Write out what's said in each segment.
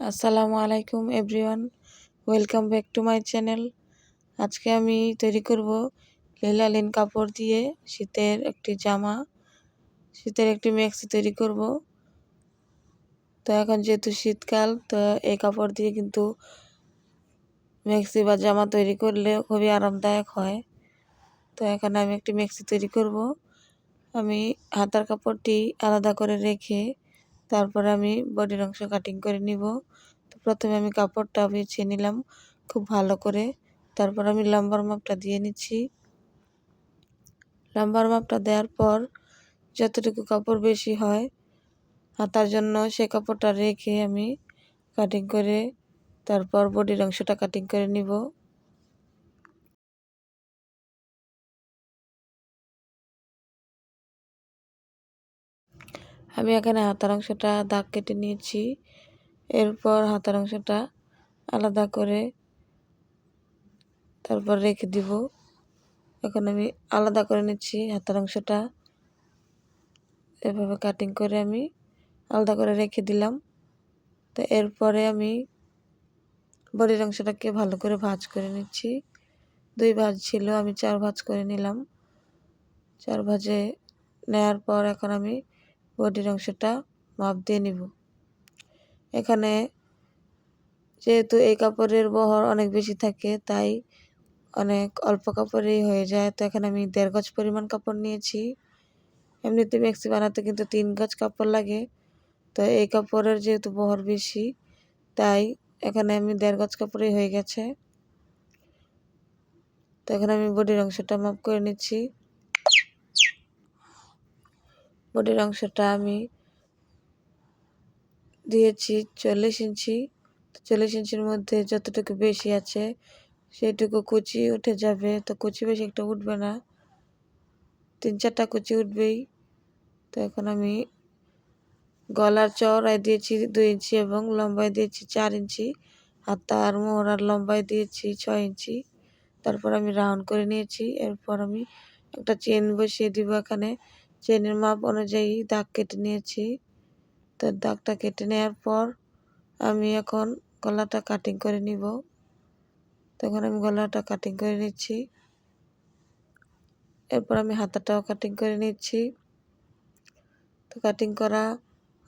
আসসালামু আলাইকুম, everyone. Welcome back to my channel. আজকে আমি তৈরি করব লীলালীন কাপড় দিয়ে শীতের একটি জামা। শীতের একটি ম্যাক্সি তৈরি করব। তো এখন যেহেতু শীতকাল, তো এই কাপড় দিয়ে কিন্তু ম্যাক্সি বা জামা তৈরি করলে খুবই আরামদায়ক হয়। তো এখানে আমি একটি ম্যাক্সি তৈরি করব। আমি হাতার কাপড়টি আলাদা করে রেখে তারপরে আমি বডির অংশ কাটিং করে নিব। তো প্রথমে আমি কাপড়টা বেছে নিলাম খুব ভালো করে। তারপর আমি লম্বার মাপটা দিয়ে নিচ্ছি। লম্বার মাপটা দেওয়ার পর যতটুকু কাপড় বেশি হয়, আর তার জন্য সে কাপড়টা রেখে আমি কাটিং করে তারপর বডির অংশটা কাটিং করে নিব। আমি এখানে হাতার অংশটা দাগ কেটে নিয়েছি। এরপর হাতার অংশটা আলাদা করে তারপর রেখে দিব। এখন আমি আলাদা করে নিচ্ছি হাতার অংশটা। এভাবে কাটিং করে আমি আলাদা করে রেখে দিলাম। তো এরপরে আমি বডির অংশটাকে ভালো করে ভাজ করে নিচ্ছি। দুই ভাজ ছিল, আমি চার ভাজ করে নিলাম। চার ভাজে নেয়ার পর এখন আমি বডির অংশটা মাপ দিয়ে নিব। এখানে যেহেতু এই কাপড়ের বহর অনেক বেশি থাকে, তাই অনেক অল্প কাপড়েই হয়ে যায়। তো এখানে আমি দেড় গজ পরিমাণ কাপড় নিয়েছি। এমনিতে ম্যাক্সি বানাতে কিন্তু তিন গজ কাপড় লাগে। তো এই কাপড়ের যেহেতু বহর বেশি, তাই এখানে আমি দেড় গজ কাপড়ই হয়ে গেছে। তো এখানে আমি বডির অংশটা মাপ করে নিচ্ছি। বডির অংশটা আমি দিয়েছি চল্লিশ ইঞ্চি। চল্লিশ ইঞ্চির মধ্যে যতটুকু বেশি আছে সেইটুকু কুচি উঠে যাবে। তো কুচি বেশি একটা উঠবে না। তিন চারটা কুচি উঠবেই। তো এখন আমি গলার চওড়ায় দিয়েছি দুই ইঞ্চি এবং লম্বায় দিয়েছি চার ইঞ্চি। হাতার মোহরার লম্বায় দিয়েছি ছয় ইঞ্চি। তারপর আমি রাউন্ড করে নিয়েছি। এরপর আমি একটা চেন বসিয়ে দিব এখানে। চেনের মাপ অনুযায়ী দাগ কেটে নিয়েছি। তো দাগটা কেটে নেওয়ার পর আমি এখন গলাটা কাটিং করে নিব। তখন আমি গলাটা কাটিং করে নিচ্ছি। এরপর আমি হাতাটাও কাটিং করে নিচ্ছি। তো কাটিং করা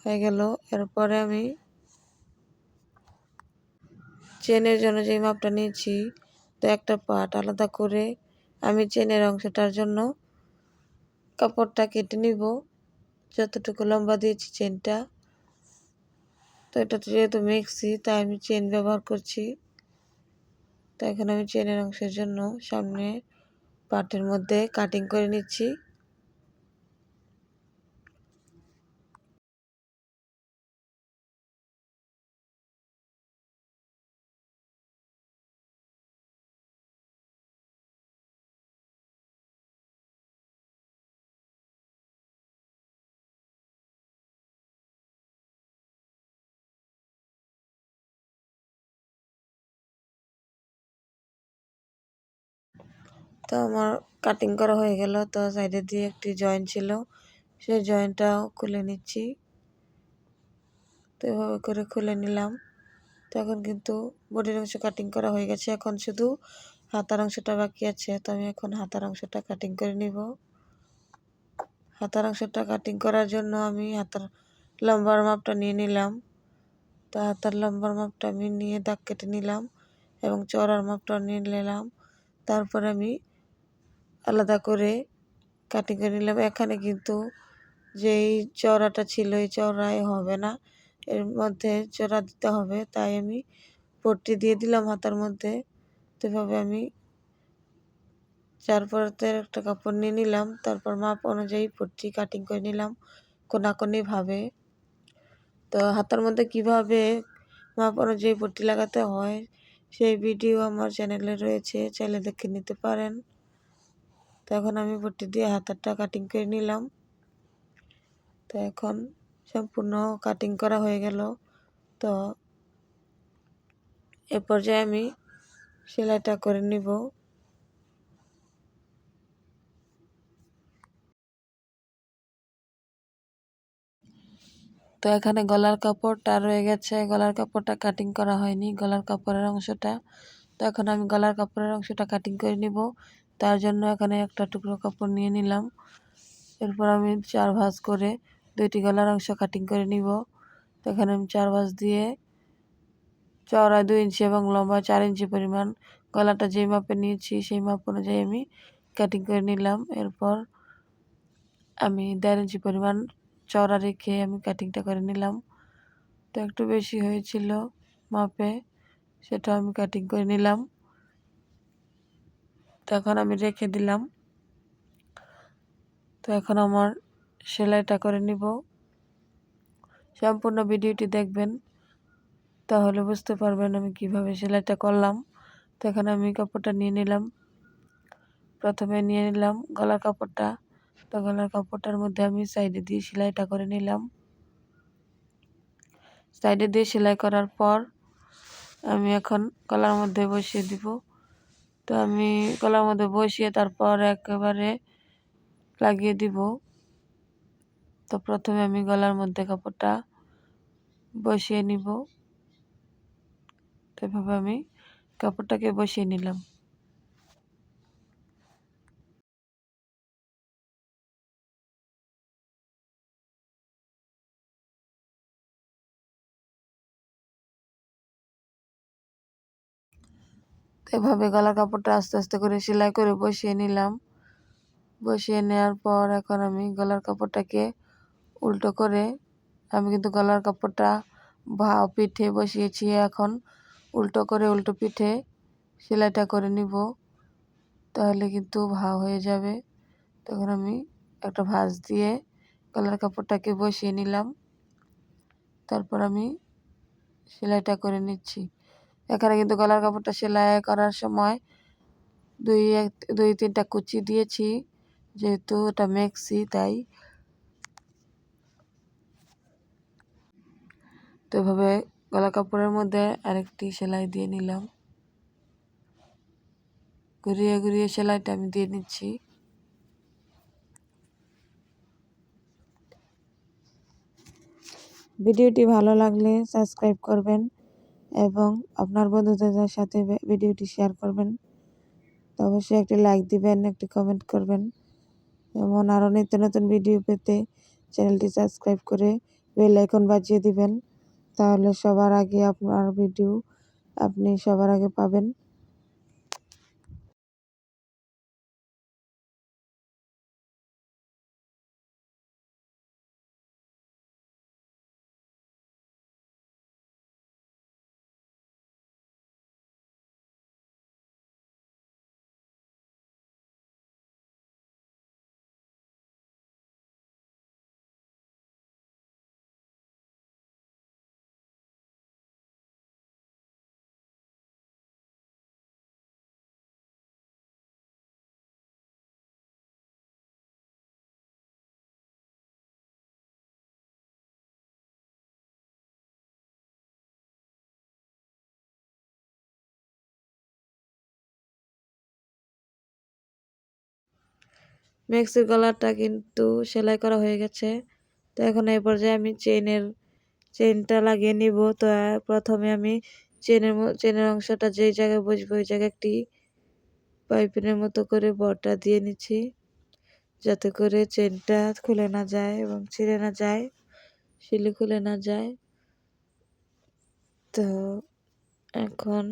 হয়ে গেল। এরপরে আমি চেনের জন্য যে মাপটা নিয়েছি, তো একটা পাট আলাদা করে আমি চেনের অংশটার জন্য কাপড়টা কেটে নিব। যতটুকু লম্বা দিয়েছি চেনটা। তো এটা তো যেহেতু মিক্সি, তাই আমি চেন ব্যবহার করছি। তো এখন আমি চেনের অংশের জন্য সামনে পাটের মধ্যে কাটিং করে নিচ্ছি। তো আমার কাটিং করা হয়ে গেল। তো সাইডে দিয়ে একটি জয়েন্ট ছিল। সেই জয়েন্টটাও খুলে নিচ্ছি। তো এভাবে করে খুলে নিলাম। তো এখন কিন্তু বডির অংশ কাটিং করা হয়ে গেছে। এখন শুধু হাতার অংশটা বাকি আছে। তো আমি এখন হাতার অংশটা কাটিং করে নিব। হাতার অংশটা কাটিং করার জন্য আমি হাতার লম্বার মাপটা নিয়ে নিলাম। তো হাতার লম্বার মাপটা আমি নিয়ে দাগ কেটে নিলাম এবং চড়ার মাপটা নিয়ে নিলাম। তারপর আমি আলাদা করে কাটিং করে নিলাম। এখানে কিন্তু যেই চড়াটা ছিল, এই চড়াই হবে না। এর মধ্যে চড়া দিতে হবে, তাই আমি পট্টি দিয়ে দিলাম হাতার মধ্যে। এভাবে আমি চার পরতের একটা কাপড় নিয়ে নিলাম। তারপর মাপ অনুযায়ী পট্টি কাটিং করে নিলাম কোনাকোনিভাবে। তো হাতার মধ্যে কীভাবে মাপ অনুযায়ী পট্টি লাগাতে হয়, সেই ভিডিও আমার চ্যানেলে রয়েছে, চাইলে দেখে নিতে পারেন। তো এখন আমি পট্টি দিয়ে হাতারটা কাটিং করে নিলাম। তো এখন সম্পূর্ণ কাটিং করা হয়ে গেল। তো এ পর্যায়ে আমি সেলাইটা করে নিব। তো এখানে গলার কাপড়টা রয়ে গেছে। গলার কাপড়টা কাটিং করা হয়নি। গলার কাপড়ের অংশটা। তো এখন আমি গলার কাপড়ের অংশটা কাটিং করে নিব। তার জন্য এখানে একটা টুকরো কাপড় নিয়ে নিলাম। এরপর আমি চার ভাঁজ করে দুইটি গলার অংশ কাটিং করে নিব। তো এখানে আমি চার ভাঁজ দিয়ে চওড়া দুই ইঞ্চি এবং লম্বা চার ইঞ্চি পরিমাণ গলাটা যেই মাপে নিয়েছি সেই মাপ অনুযায়ী আমি কাটিং করে নিলাম। এরপর আমি দেড় ইঞ্চি পরিমাণ চওড়া রেখে আমি কাটিংটা করে নিলাম। তো একটু বেশি হয়েছিল মাপে, সেটা আমি কাটিং করে নিলাম। তো এখন আমি রেখে দিলাম। তো এখন আমার সেলাইটা করে নিব। সম্পূর্ণ ভিডিওটি দেখবেন, তাহলে বুঝতে পারবেন আমি কীভাবে সেলাইটা করলাম। তো এখানে আমি কাপড়টা নিয়ে নিলাম। প্রথমে নিয়ে নিলাম গলার কাপড়টা। তো গলার কাপড়টার মধ্যে আমি সাইডে দিয়ে সেলাইটা করে নিলাম। সাইডে দিয়ে সেলাই করার পর আমি এখন গলার মধ্যে বসিয়ে দিব। তো আমি গলার মধ্যে বসিয়ে তারপর একেবারে লাগিয়ে দিব। তো প্রথমে আমি গলার মধ্যে কাপড়টা বসিয়ে নিব। তো এভাবে আমি কাপড়টাকে বসিয়ে নিলাম। এভাবে গলার কাপড়টা আস্তে আস্তে করে সেলাই করে বসিয়ে নিলাম। বসিয়ে নেওয়ার পর এখন আমি গলার কাপড়টাকে উল্টো করে আমি কিন্তু গলার কাপড়টা ভাও পিঠে বসিয়েছি। এখন উল্টো করে উল্টো পিঠে সেলাইটা করে নিব, তাহলে কিন্তু ভাও হয়ে যাবে। তখন আমি একটা ভাঁজ দিয়ে গলার কাপড়টাকে বসিয়ে নিলাম। তারপর আমি সেলাইটা করে নিচ্ছি। এখানে কিন্তু গলার কাপড়টা সেলাই করার সময় দুই এক, দুই তিনটা কুচি দিয়েছি, যেহেতু এটা মেক্সি, তাই। তো এভাবে গলা কাপড়ের মধ্যে আরেকটি সেলাই দিয়ে নিলাম। ঘুরিয়ে ঘুরিয়ে সেলাইটা আমি দিয়ে নিচ্ছি। ভিডিওটি ভালো লাগলে সাবস্ক্রাইব করবেন। এবং আপনার বন্ধুদের সাথে ভিডিওটি শেয়ার করবেন। তো অবশ্যই একটি লাইক দিবেন, একটি কমেন্ট করবেন। এমন আরও নিত্য নতুন ভিডিও পেতে চ্যানেলটি সাবস্ক্রাইব করে বেল আইকন বাজিয়ে দিবেন। তাহলে সবার আগে আপনার ভিডিও আপনি সবার আগে পাবেন। ম্যাক্সির গলাটা কিন্তু সেলাই করা হয়ে গেছে। তো এখন এই পর্যায়ে আমি চেনের চেনটা লাগিয়ে নিব। তো প্রথমে আমি চেনের চেনের অংশটা যেই জায়গায় বসবো ওই জায়গায় একটি পাইপিনের মতো করে বরটা দিয়ে নিচ্ছি, যাতে করে চেনটা খুলে না যায় এবং ছিঁড়ে না যায়, শিলি খুলে না যায়। তো, এখন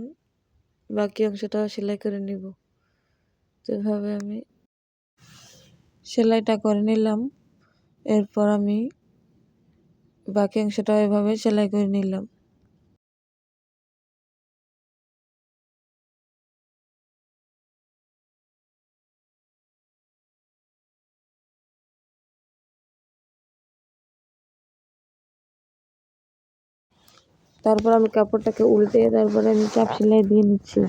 বাকি অংশটাও সেলাই করে নিব। তো এভাবে আমি সেলাইটা করে নিলাম। এরপর আমি বাকি অংশটা এভাবে সেলাই করে নিলাম। তারপর আমি কাপড়টাকে উল্টে তারপরে আমি চাপ সেলাই দিয়ে নিচ্ছি।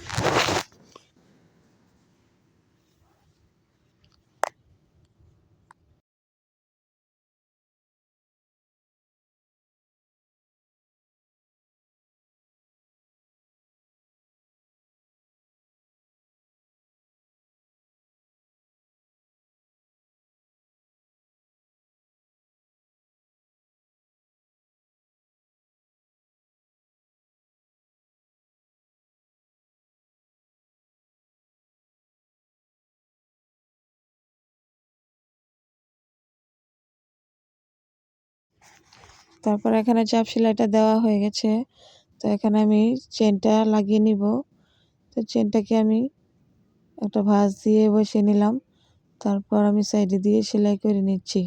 তারপর এখানে চাপ সেলাইটা দেওয়া হয়ে গেছে। তো এখানে আমি চেনটা লাগিয়ে নিব। তো চেনটাকে আমি একটা ভাঁজ দিয়ে বসিয়ে নিলাম। তারপর আমি সাইডে দিয়ে সেলাই করে নিচ্ছি।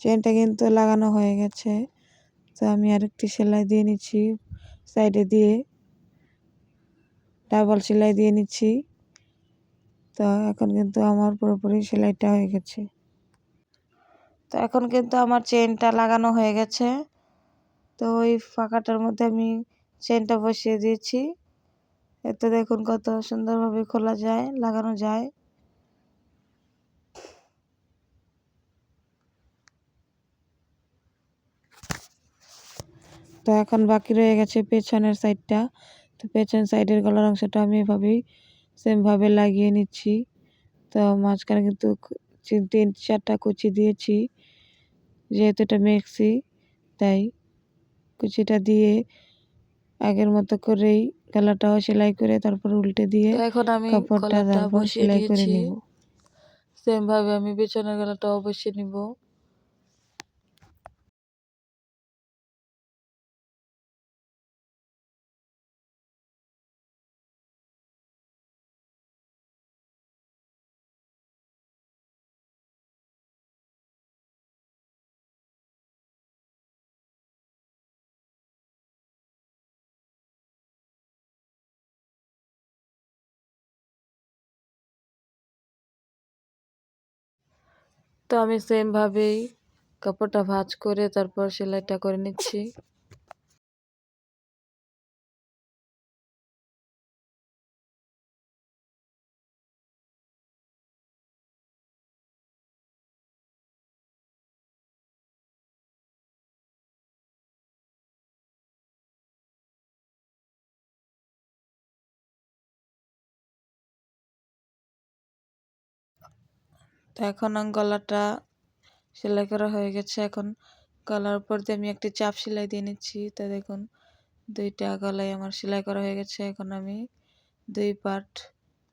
চেনটা কিন্তু লাগানো হয়ে গেছে। তো আমি আরেকটি সেলাই দিয়ে নিচ্ছি। সাইডে দিয়ে ডাবল সেলাই দিয়ে নিচ্ছি। তো এখন কিন্তু আমার পুরোপুরি সেলাইটা হয়ে গেছে। তো এখন কিন্তু আমার চেনটা লাগানো হয়ে গেছে। তো ওই ফাঁকাটার মধ্যে আমি চেনটা বসিয়ে দিয়েছি। এতে দেখুন কত সুন্দরভাবে খোলা যায়, লাগানো যায়। তো এখন বাকি রয়ে গেছে পেছনের সাইডটা তো পেছন সাইডের গলার অংশটা আমি এভাবেই সেমভাবে লাগিয়ে নিচ্ছি। তো মাঝখানে কিন্তু তিন চারটা কুচি দিয়েছি। যেহেতু এটা মেক্সি তাই কুচিটা দিয়ে আগের মতো করেই গলাটাও সেলাই করে তারপর উল্টে দিয়ে এখন আমি কাপড়টা সেলাই করে নিব। সেম ভাবে আমি পেছনের গলাটাও বসিয়ে নিব। তো আমি সেমভাবেই কাপড়টা ভাঁজ করে তারপর সেলাইটা করে নিচ্ছি। তো এখন গলাটা সেলাই করা হয়ে গেছে। এখন গলার উপর দিয়ে আমি একটি চাপ সেলাই দিয়ে নিচ্ছি। তো দেখুন, দুইটা গলায় আমার সেলাই করা হয়ে গেছে। এখন আমি দুই পার্ট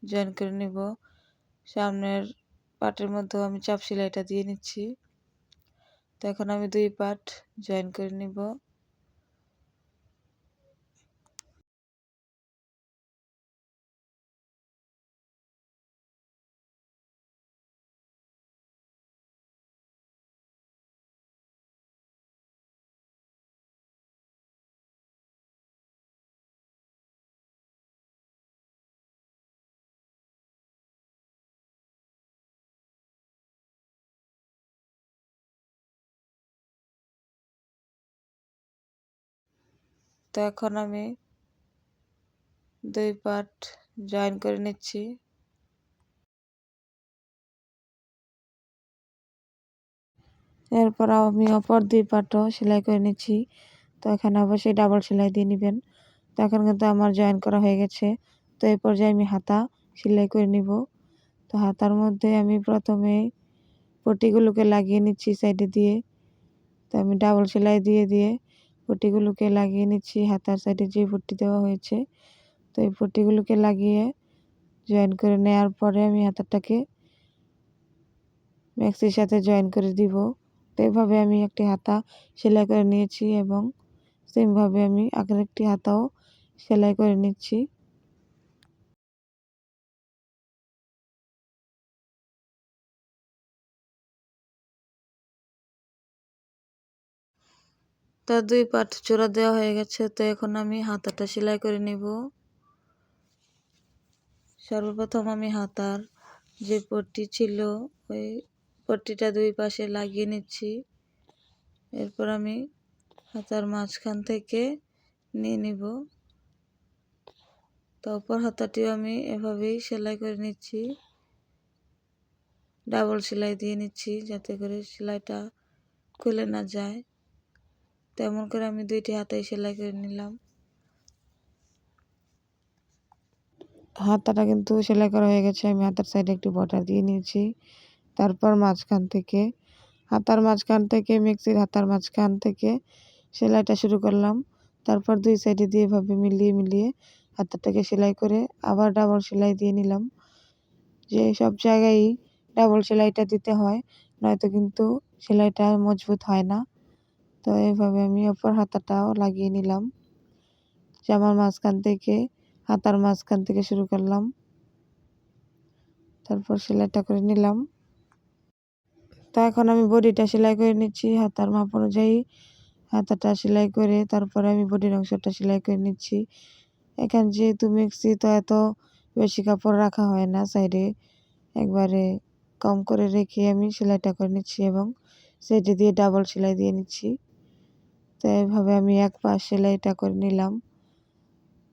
জয়েন করে নিব। সামনের পার্টের মধ্যেও আমি চাপ সেলাইটা দিয়ে নিচ্ছি। তো এখন আমি দুই পার্ট জয়েন করে নিব। তো এখন আমি দুই পার্ট জয়েন করে নিচ্ছি। এরপর আমি অপর দুই পার্টও সেলাই করে নিচ্ছি। তো এখানে অবশ্যই ডাবল সেলাই দিয়ে নেবেন। তো এখন কিন্তু আমার জয়েন করা হয়ে গেছে। তো এই পর্যায়ে আমি হাতা সেলাই করে নিব। তো হাতার মধ্যে আমি প্রথমে পটিগুলোকে লাগিয়ে নিচ্ছি সাইডে দিয়ে। তো আমি ডাবল সেলাই দিয়ে দিয়ে পটিগুলোকে লাগিয়ে নিচ্ছি। হাতার সাইডে যে পট্টি দেওয়া হয়েছে, তো এই পট্টিগুলোকে লাগিয়ে জয়েন করে নেওয়ার পরে আমি হাতারটাকে ম্যাক্সির সাথে জয়েন করে দিব। তো এভাবে আমি একটি হাতা সেলাই করে নিয়েছি এবং সেমভাবে আমি আগের একটি হাতাও সেলাই করে নিচ্ছি। তার দুই পাট চোরা দেওয়া হয়ে গেছে, তো এখন আমি হাতাটা সেলাই করে নিব। সর্বপ্রথম আমি হাতার যে পট্টি ছিল, ওই পট্টিটা দুই পাশে লাগিয়ে নিচ্ছি। এরপর আমি হাতার মাঝখান থেকে নিয়ে নিব। তো অপর হাতাটিও আমি এভাবেই সেলাই করে নিচ্ছি। ডাবল সেলাই দিয়ে নিচ্ছি যাতে করে সেলাইটা খুলে না যায়। তেমন করে আমি দুইটি হাতায় সেলাই করে নিলাম। হাতাটা কিন্তু সেলাই করা হয়ে গেছে, আমি হাতার সাইডে একটু বর্ডার দিয়ে নিয়েছি। তারপর মাঝখান থেকে, হাতার মাঝখান থেকে, মিক্সির হাতার মাঝখান থেকে সেলাইটা শুরু করলাম। তারপর দুই সাইডে দিয়ে এভাবে মিলিয়ে মিলিয়ে হাতাটাকে সেলাই করে আবার ডাবল সেলাই দিয়ে নিলাম। যে সব জায়গায় ডাবল সেলাইটা দিতে হয়, নয়তো কিন্তু সেলাইটা মজবুত হয় না। তো এইভাবে আমি অপর হাতাটাও লাগিয়ে নিলাম। জামার মাঝখান থেকে, হাতার মাঝখান থেকে শুরু করলাম। তারপর সেলাইটা করে নিলাম। তো এখন আমি বডিটা সেলাই করে নিচ্ছি, হাতার মাপ অনুযায়ী। হাতাটা সেলাই করে তারপরে আমি বডির অংশটা সেলাই করে নিচ্ছি। এখানে যেহেতু মিক্সি, তো এত বেশি কাপড় রাখা হয় না সাইডে। একবারে কম করে রেখে আমি সেলাইটা করে নিচ্ছি এবং সাইডে দিয়ে ডাবল সেলাই দিয়ে নিচ্ছি। তো এইভাবে আমি এক পাশ সেলাইটা করে নিলাম।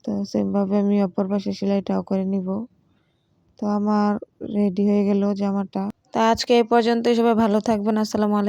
তো সেমভাবে আমি অপর পাশে সেলাইটাও করে নিব। তো আমার রেডি হয়ে গেল জামাটা। তা আজকে এই পর্যন্তই, সবাই ভালো থাকবেন, আসসালামু আলাইকুম।